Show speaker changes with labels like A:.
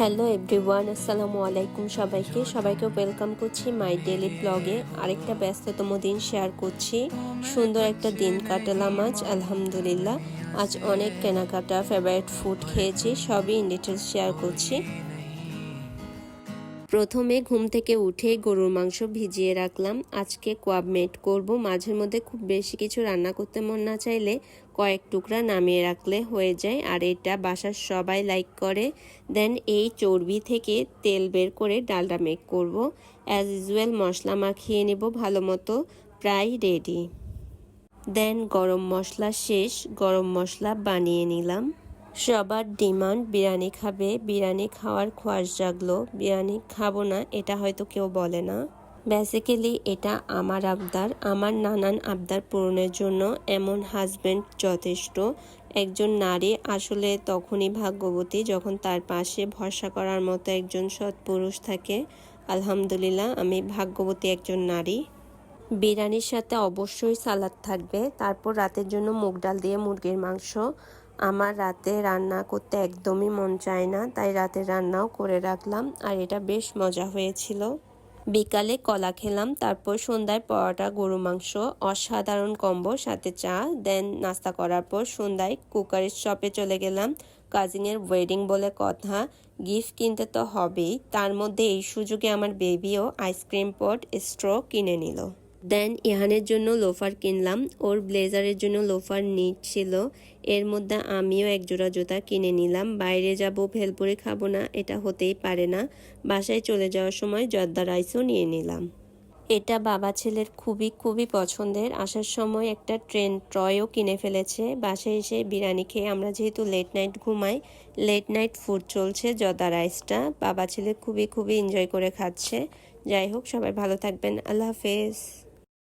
A: Hello everyone আসসালামু আলাইকুম সবাইকে। সবাইকে ওয়েলকাম করছি মাই ডেলি ব্লগে আরেকটা ব্যস্ততম দিন শেয়ার করছি। সুন্দর একটা দিন কাটালাম আজ, আলহামদুলিল্লাহ। আজ অনেক কেনাকাটা ফেভারিট ফুড খেয়েছি, সবই ইন ডিটেলস শেয়ার করছি। প্রথমে ঘুম থেকে উঠে গরুর মাংস ভিজিয়ে রাখলাম। আজকে কোয়াব মেড করব। মাঝের মধ্যে খুব বেশি কিছু রান্না করতে মন না চাইলে কয়েক টুকরা নামিয়ে রাখলে হয়ে যায়। আর এটা বাসার সবাই লাইক করে। দেন এই চর্বি থেকে তেল বের করে ডালটা মেক করব। অ্যাজ ইউজুয়াল মশলা মাখিয়ে নেব ভালো মতো। প্রায় রেডি দেন গরম মশলা শেষ। গরম মশলা বানিয়ে নিলাম। সবার ডিমান্ড, বিরিয়ানি খাবে, বিরিয়ানি খাওয়ার খোয়াশ জাগলো। বিরিয়ানি খাব না, এটা হয়তো কেউ বলে না। বেসিক্যালি এটা আমার আবদার, আমার নানান আবদার পূরণের জন্য। এমন হাজবেন্ড যথেষ্ট। একজন নারী আসলে তখনই ভাগ্যবতী, যখন তার পাশে ভরসা করার মতো একজন সৎ পুরুষ থাকে। আলহামদুলিল্লাহ, আমি ভাগ্যবতী একজন নারী। বিরিয়ানির সাথে অবশ্যই সালাদ থাকবে। তারপর রাতের জন্য মুগ ডাল দিয়ে মুরগির মাংস। আমার রাতে রান্না করতে একদমই মন চায় না, তাই রাতে রান্নাও করে রাখলাম। আর এটা বেশ মজা হয়েছিল। বিকালে কলা খেলাম, তারপর সন্ধ্যায় পরোটা, গরু মাংস, অসাধারণ কম্বো, সাথে চা, দেন নাস্তা করার পর সন্ধ্যায় কুকারের শপে চলে গেলাম। কাজিনের ওয়েডিং বলে কথা গিফট কিনতে তো হবেই। তার মধ্যে এই সুযোগে আমার বেবিও আইসক্রিম পট স্ট্র কিনে নিল। দেন ইহানের জন্য লোফার কিনলাম, ওর ব্লেজারের জন্য লোফার নিট ছিল, এর মধ্যে আমিও এক জোড়া জুতা কিনে নিলাম, বাইরে যাব ভেলপুরে খাব না, এটা হতেই পারে না, বাসায় চলে যাওয়ার সময় জর্দা রাইসও নিয়ে নিলাম। এটা বাবা ছেলের খুবই খুবই পছন্দের, আসার সময় একটা ট্রেন ট্রয়ও কিনে ফেলেছে, বাসায় এসে বিরিয়ানি খেয়ে আমরা যেহেতু লেট নাইট ঘুমাই লেট নাইট ফুড চলছে জর্দা রাইসটা, বাবা ছেলে খুবই খুবই এনজয় করে খাচ্ছে, যাই হোক সবাই ভালো থাকবেন, আল্লাহ হাফেজ।